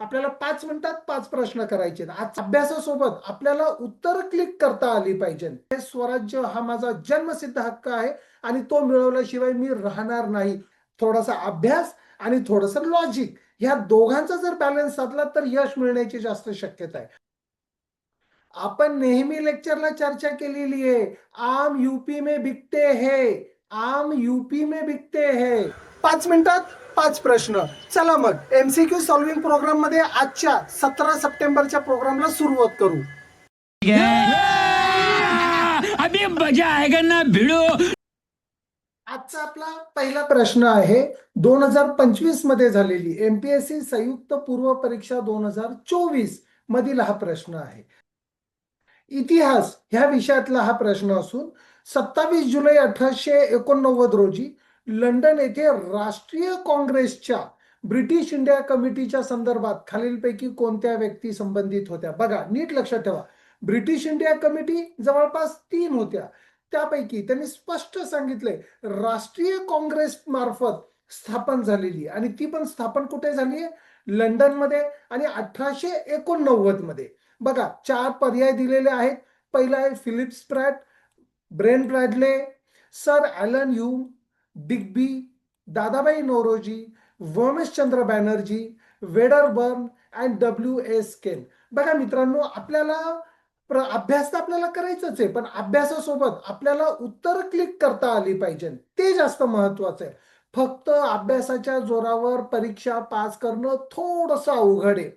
आपल्याला पाच मिनिटात पाच प्रश्न करायचे आज अभ्यासासोबत आपल्याला उत्तर क्लिक करता आली पाहिजे. हे स्वराज्य हा माझा जन्मसिद्ध हक्क आहे आणि तो मिळवल्याशिवाय मी राहणार नाही. थोडासा अभ्यास आणि थोडस लॉजिक ह्या दोघांचा जर बॅलन्स साधला तर यश मिळण्याची जास्त शक्यता आहे. आपण नेहमी लेक्चरला चर्चा केलेली आहे. आम यूपी में बिकते है. आम यूपी में बिकते है. पाच मिनिटात पाच प्रश्न. चला मग एमसीक्यू सॉल्व्हिंग प्रोग्राममध्ये आजच्या सतरा सप्टेंबरच्या प्रोग्रामला सुरुवात करू. अभी मजा आएगा ना भिड़ो। आजचा आपला पहिला प्रश्न आहे दोन हजार पंचवीसमध्ये झालेली एमपीएससी संयुक्त पूर्व परीक्षा दोन हजार चोवीस मधील हा प्रश्न आहे. इतिहास ह्या विषयातला हा प्रश्न असून सत्तावीस जुलै अठराशे एकोणनव्वद रोजी लंडन येथे राष्ट्रीय काँग्रेसच्या ब्रिटिश इंडिया कमिटीच्या संदर्भात खालीलपैकी कोणत्या व्यक्ती संबंधित होत्या? बघा नीट लक्षात ठेवा. ब्रिटिश इंडिया कमिटी जवळपास तीन होत्या. त्यापैकी त्यांनी स्पष्ट सांगितले राष्ट्रीय काँग्रेस मार्फत स्थापन झालेली आणि ती पण स्थापन कुठे झाली आहे? लंडनमध्ये आणि अठराशे एकोणनव्वदमध्ये बघा चार पर्याय दिलेले आहेत. पहिला आहे Philip Spratt Ben Bradley sir Allan Hume Digby Dadabhai Naoroji Womeshchandra Banerjee Wedderburn and W S Caine. बघा मित्रांनो आपल्याला प्र अभ्यास तर आपल्याला करायचंच आहे पण अभ्यासासोबत आपल्याला उत्तर क्लिक करता आली पाहिजे. ते जास्त महत्वाचं आहे. फक्त अभ्यासाच्या जोरावर परीक्षा पास करणं थोडंसं अवघड आहे.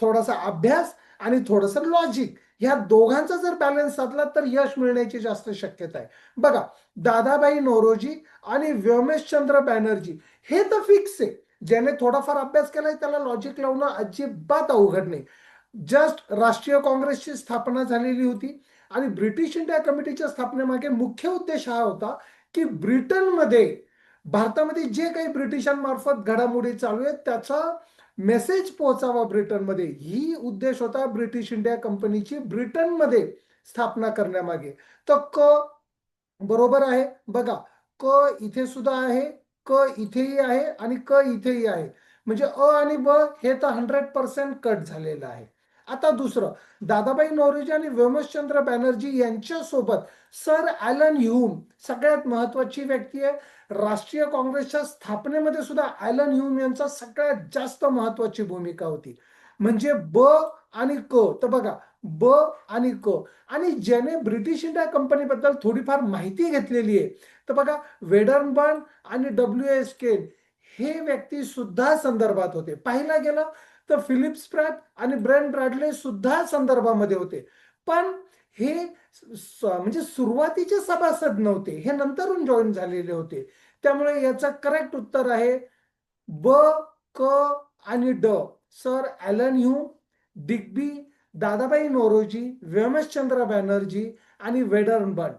थोडासा अभ्यास आणि थोडंसं लॉजिक ह्या दोघांचा जर बॅलन्स साधला तर यश मिळण्याची जास्त शक्यता आहे. बघा दादाबाई नोरोजी आणि व्योमेशचंद्र बॅनर्जी हे तर फिक्स आहे. ज्याने थोडाफार अभ्यास केलाय त्याला लॉजिक लावणं अजिबात अवघड नाही. जस्ट राष्ट्रीय काँग्रेसची स्थापना झालेली होती आणि ब्रिटिश इंडिया कमिटीच्या स्थापनेमागे मुख्य उद्देश हा होता की ब्रिटनमध्ये भारतामध्ये जे काही ब्रिटिशांमार्फत घडामोडी चालू आहेत त्याचा मेसेज पोहोचावा ब्रिटनमध्ये. ही उद्देश होता ब्रिटिश इंडिया कंपनीची ब्रिटनमध्ये स्थापना करण्यामागे. तर क बरोबर आहे. बघा क इथे सुद्धा आहे क इथेही आहे आणि क इथेही आहे. म्हणजे अ आणि ब हे तर हंड्रेड पर्सेंट कट झालेलं आहे. आता दुसरं दादाबाई नौरोजी आणि व्योमशचंद्र बॅनर्जी यांच्यासोबत सर ॲलन ह्यूम सगळ्यात महत्वाची व्यक्ती आहे. राष्ट्रीय काँग्रेसच्या स्थापनेमध्ये सुद्धा ॲलन ह्यूम यांचा सगळ्यात जास्त महत्वाची भूमिका होती. म्हणजे ब आणि क तर बघा ब आणि क. आणि ज्याने ब्रिटिश इंडिया कंपनीबद्दल थोडीफार माहिती घेतलेली आहे तर बघा वेडर्नबर्न आणि डब्ल्यू एस केन हे व्यक्ती सुद्धा संदर्भात होते. पाहिला गेलं तर फिलिप स्प्रॅट आणि ब्रेन ब्रॅडले सुद्धा संदर्भामध्ये होते. पण हे म्हणजे सुरुवातीचे सभासद नव्हते हे नंतरून जॉईन झालेले होते. त्यामुळे याचं करेक्ट उत्तर आहे ब क आणि ड. Sir Allan Hume Digby Dadabhai Naoroji Vyomeshchandra Banerjee आणि वेडर्नबर्न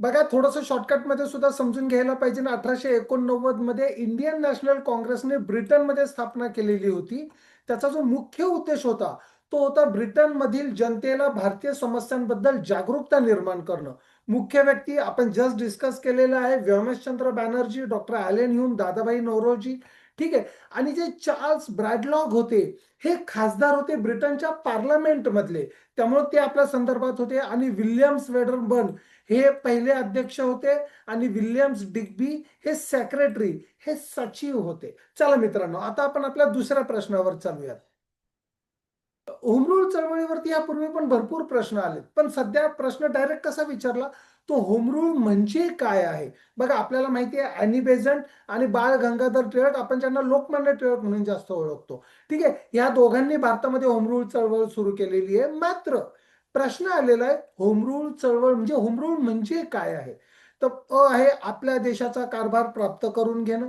बघा थोडंसं शॉर्टकटमध्ये सुद्धा समजून घ्यायला पाहिजे ना. अठराशे एकोणनव्वदमध्ये इंडियन नॅशनल काँग्रेसने ब्रिटनमध्ये स्थापना केलेली होती. त्याचा जो मुख्य उद्देश होता तो होता ब्रिटनमधील जनतेला भारतीय समस्यांबद्दल जागरूकता निर्माण करणं. मुख्य व्यक्ती आपण जस्ट डिस्कस केलेलं आहे Vyomeshchandra Banerjee doctor Allen Hume Dadabhai Naoroji ठीक आहे? आणि जे चार्ल्स ब्रॅडलॉग होते हे खासदार होते ब्रिटनच्या पार्लमेंटमधले. त्यामुळे ते आपल्या संदर्भात होते. आणि विल्यम्स वेडरबर्न हे पहिले अध्यक्ष होते. आणि विल्यम्स डिग्बी हे सेक्रेटरी हे सचिव होते. चला मित्रांनो आता आपण आपल्या दुसऱ्या प्रश्नावर चालूयात. होमरूल चळवळीवरती यापूर्वी पण भरपूर प्रश्न आले पण सध्या प्रश्न डायरेक्ट कसा विचारला? तो होमरूल म्हणजे काय आहे? बघा आपल्याला माहिती आहे अॅनी बेझंट आणि बाळ गंगाधर टिळक आपण ज्यांना लोकमान्य टिळक म्हणून जास्त ओळखतो. ठीक आहे? या दोघांनी भारतामध्ये होमरूल चळवळ सुरू केलेली आहे. मात्र प्रश्न आलेला आहे होमरूल चळवळ म्हणजे होमरूल म्हणजे काय आहे? तर अ आहे आपल्या देशाचा कारभार प्राप्त करून घेणं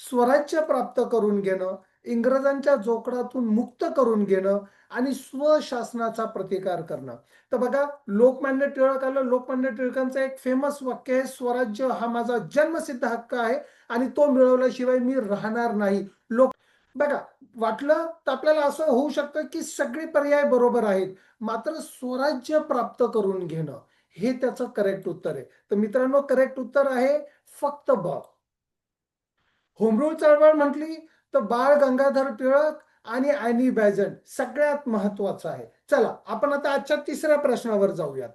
स्वराज्य प्राप्त करून घेणं इंग्रजांच्या जोकडातून मुक्त करून घेणं आणि स्वशासनाचा प्रतिकार करणं. तर बघा लोकमान्य टिळकाला लोकमान्य टिळकांचं एक फेमस वाक्य आहे स्वराज्य हा माझा जन्मसिद्ध हक्क आहे आणि तो मिळवल्याशिवाय मी राहणार नाही. लोक बघा वाटलं तर आपल्याला असं होऊ शकतं की सगळे पर्याय बरोबर आहेत मात्र स्वराज्य प्राप्त करून घेणं हे त्याचं करेक्ट उत्तर आहे. तर मित्रांनो करेक्ट उत्तर आहे फक्त ब. होमरूल चळवळ म्हटली तर बाळ गंगाधर टिळक आणि अॅनी बॅझंट सगळ्यात महत्वाचं आहे. चला आपण आता आजच्या तिसऱ्या प्रश्नावर जाऊयात.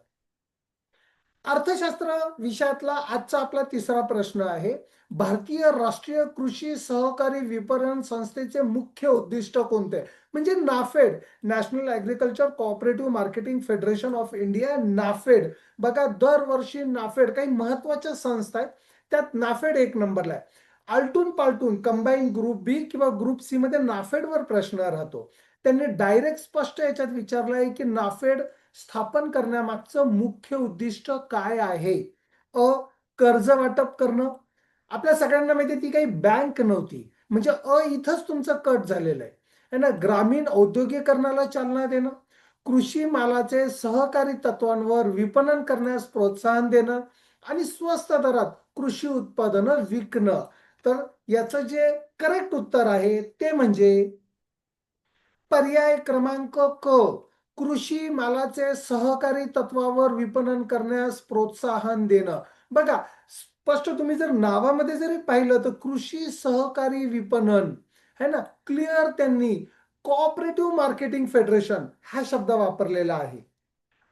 अर्थशास्त्र विषयातला आजचा आपला तिसरा प्रश्न आहे. भारतीय राष्ट्रीय कृषी सहकारी विपणन संस्थेचे मुख्य उद्दिष्ट कोणते? म्हणजे NAFED national agriculture cooperative marketing federation of India NAFED. बघा दरवर्षी नाफेड काही महत्त्वाच्या संस्था आहेत. त्यात नाफेड एक नंबरला आहे. आलटून पालटून कंबाईन ग्रुप बी किंवा ग्रुप सी मध्ये नाफेडवर प्रश्न राहतो. त्यांनी डायरेक्ट स्पष्ट याच्यात विचारलं आहे की नाफेड स्थापन करण्यामागचं मुख्य उद्दिष्ट काय आहे? अ कर्ज वाटप करणं. आपल्या सगळ्यांना माहिती ती काही बँक नव्हती. म्हणजे अ इथंच तुमचं कट झालेलं आहे. है ना? ग्रामीण औद्योगिकरणाला चालना देणं. कृषी मालाचे सहकारी तत्वांवर विपणन करण्यास प्रोत्साहन देणं. आणि स्वस्त दरात कृषी उत्पादनं विकणं. तर याचं जे करेक्ट उत्तर आहे ते म्हणजे पर्याय क्रमांक क. कृषी मालाचे सहकारी तत्वावर विपणन करण्यास प्रोत्साहन देणं. बघा स्पष्ट तुम्ही जर नावामध्ये जरी पाहिलं तर कृषी सहकारी विपणन है ना? क्लिअर त्यांनी. कोऑपरेटिव्ह मार्केटिंग फेडरेशन हा शब्द वापरलेला आहे.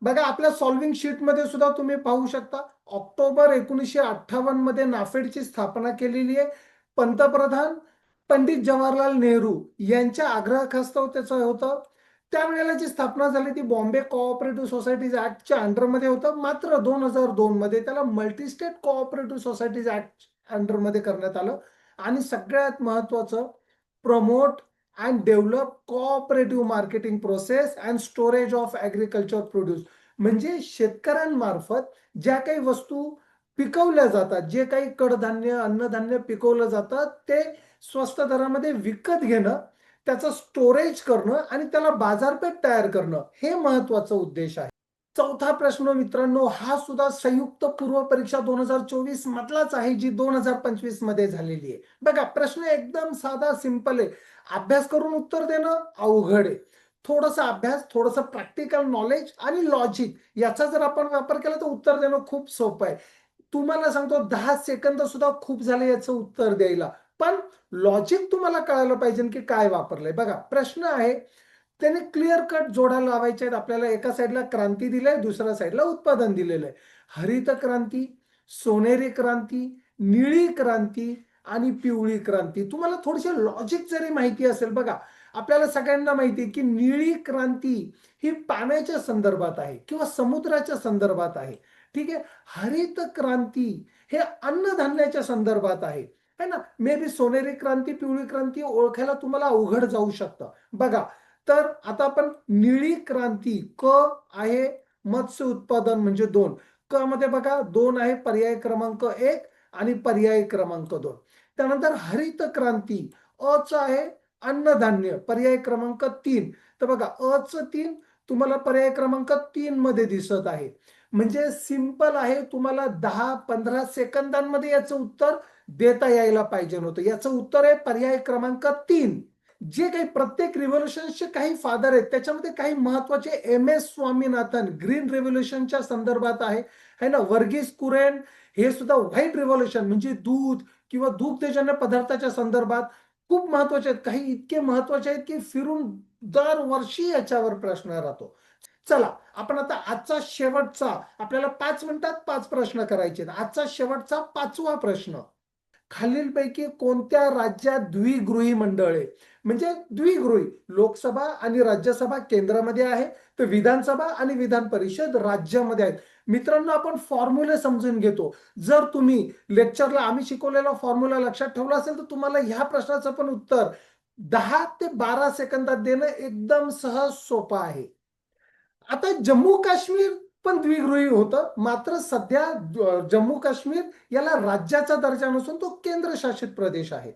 बघा आपल्या सॉल्विंग शीटमध्ये सुद्धा तुम्ही पाहू शकता. ऑक्टोबर एकोणीसशे अठ्ठावन्नमध्ये नाफेडची स्थापना केलेली आहे. पंतप्रधान पंडित जवाहरलाल नेहरू यांच्या आग्रहाखास्तव त्याचं होतं. त्यावेळेला जी स्थापना झाली ती बॉम्बे कोऑपरेटिव्ह सोसायटीज ऍक्टच्या अंडरमध्ये होतं. मात्र दोन हजार दोन मध्ये त्याला मल्टीस्टेट कोऑपरेटिव्ह सोसायटीज ऍक्ट अंडरमध्ये करण्यात आलं. आणि सगळ्यात महत्वाचं promote and develop cooperative marketing process and storage of agriculture produce म्हणजे शेतकऱ्यांमार्फत ज्या काही वस्तू पिकवल्या जातात जे काही कडधान्य अन्नधान्य पिकवलं जातं ते स्वस्त दरामध्ये विकत घेणं त्याचं स्टोरेज करणं आणि त्याला बाजारपेठ तयार करणं हे महत्वाचं उद्देश आहे. चौथा प्रश्न मित्रांनो हा सुद्धा संयुक्त पूर्व परीक्षा दोन हजार चोवीस मधलाच आहे जी दोन हजार पंचवीसमध्ये झालेली आहे. बघा प्रश्न एकदम साधा सिंपल आहे. अभ्यास करून उत्तर देणं अवघड आहे. थोडासा अभ्यास थोडंसं प्रॅक्टिकल नॉलेज आणि लॉजिक याचा जर आपण वापर केला तर उत्तर देणं खूप सोपं आहे. तुम्हाला सांगतो दहा सेकंद सुद्धा खूप झाले याचं उत्तर द्यायला. पण लॉजिक तुम्हाला कळायला पाहिजे की काय वापरलंय. बघा प्रश्न आहे त्याने क्लिअर कट जोडा लावायचे आहेत. आपल्याला एका साईडला क्रांती दिलंय दुसऱ्या साईडला उत्पादन दिलेलं आहे. हरित क्रांती सोनेरी क्रांती निळी क्रांती आणि पिवळी क्रांती. तुम्हाला थोडीशी लॉजिक जरी माहिती असेल बघा आपल्याला सगळ्यांना माहिती आहे की निळी क्रांती ही पाण्याच्या संदर्भात आहे किंवा समुद्राच्या संदर्भात आहे. ठीक आहे? हरित क्रांती हे अन्नधान्याच्या संदर्भात आहे. है ना? मे बी सोनेरी क्रांती पिवळी क्रांती ओळखायला तुम्हाला अवघड जाऊ शकतं. बघा तर आता आपण निळी क्रांती क आहे मत्स्य उत्पादन म्हणजे दोन. क मध्ये बघा दोन आहे पर्याय क्रमांक एक आणि पर्याय क्रमांक दोन. त्यानंतर हरित क्रांती अ च आहे अन्नधान्य पर्याय क्रमांक तीन. तर बघा अ च तीन तुम्हाला पर्याय क्रमांक तीन मध्ये दिसत आहे. म्हणजे सिंपल आहे तुम्हाला दहा पंधरा सेकंदांमध्ये याचं उत्तर देता यायला पाहिजे नव्हतं याचं उत्तर आहे पर्याय क्रमांक तीन. जे काही प्रत्येक रिव्होल्युशनचे काही फादर आहेत त्याच्यामध्ये काही महत्त्वाचे एम एस स्वामीनाथन ग्रीन रिव्होल्युशनच्या संदर्भात आहे. है ना? वर्गीस कुरेन हे सुद्धा व्हाईट रिव्होल्युशन म्हणजे दूध किंवा दुग्धजन्य पदार्थाच्या संदर्भात खूप महत्त्वाचे आहेत. काही इतके महत्त्वाचे आहेत की फिरून दरवर्षी याच्यावर प्रश्न राहतो. चला आपण आता आजचा शेवटचा आपल्याला पाच मिनिटात पाच प्रश्न करायचे आजचा शेवटचा पाचवा प्रश्न. खालीलपैकी कोणत्या राज्यात द्विगृही मंडळ आहे? म्हणजे द्विगृही लोकसभा आणि राज्यसभा केंद्रामध्ये आहे तर विधानसभा आणि विधान परिषद राज्यामध्ये आहेत. मित्रांनो आपण फॉर्म्युले समजून घेतो. जर तुम्ही लेक्चरला आम्ही शिकवलेला फॉर्म्युला लक्षात ठेवला असेल तर तुम्हाला ह्या प्रश्नाचं पण उत्तर दहा ते बारा सेकंदात देणं एकदम सहज सोपं आहे. आता जम्मू काश्मीर पण द्विगृही होतं. मात्र सध्या जम्मू काश्मीर याला राज्याचा दर्जा नसून तो केंद्रशासित प्रदेश आहे.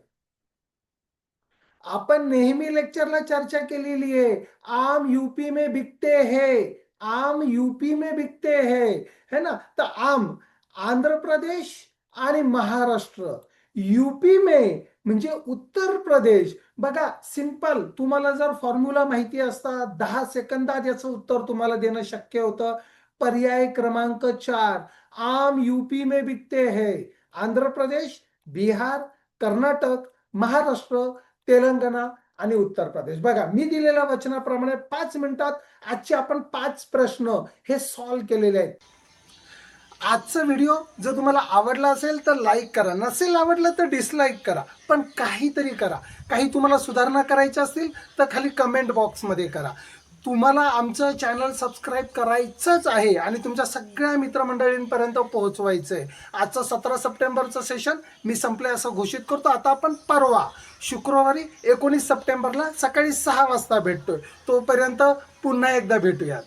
आपण नेहमी लेक्चरला चर्चा केलेली आहे. आम यूपी में बिकते है. आम यूपी में बिकते हैं है ना? तर आम आंध्र प्रदेश आणि महाराष्ट्र. यूपी में म्हणजे उत्तर प्रदेश. बघा सिंपल तुम्हाला जर फॉर्म्युला माहिती असता दहा सेकंदात याचं उत्तर तुम्हाला देणं शक्य होतं. पर्याय क्रमांक चार. आम यूपी में बिकते है. आंध्र प्रदेश बिहार कर्नाटक महाराष्ट्र तेलंगणा आणि उत्तर प्रदेश. बघा मी दिलेल्या वचनाप्रमाणे पाच मिनिटात आजचे आपण पाच प्रश्न हे सॉल्व्ह केलेले आहेत. आजचा व्हिडिओ जर तुम्हाला आवडला असेल तर लाईक करा. नसेल आवडलं तर डिसलाईक करा. पण काहीतरी करा. काही तुम्हाला सुधारणा करायच्या असतील तर खाली कमेंट बॉक्समध्ये करा. तुम्हाला आमचं चॅनल सबस्क्राईब करायचंच आहे आणि तुमच्या सगळ्या मित्रमंडळींपर्यंत पोहोचवायचं आहे आजचं सतरा सप्टेंबरचं सेशन मी संपलंय असं घोषित करतो. आता आपण परवा शुक्रवारी एकोणीस सप्टेंबरला सकाळी सहा वाजता भेटतोय. तोपर्यंत पुन्हा एकदा भेटूयात.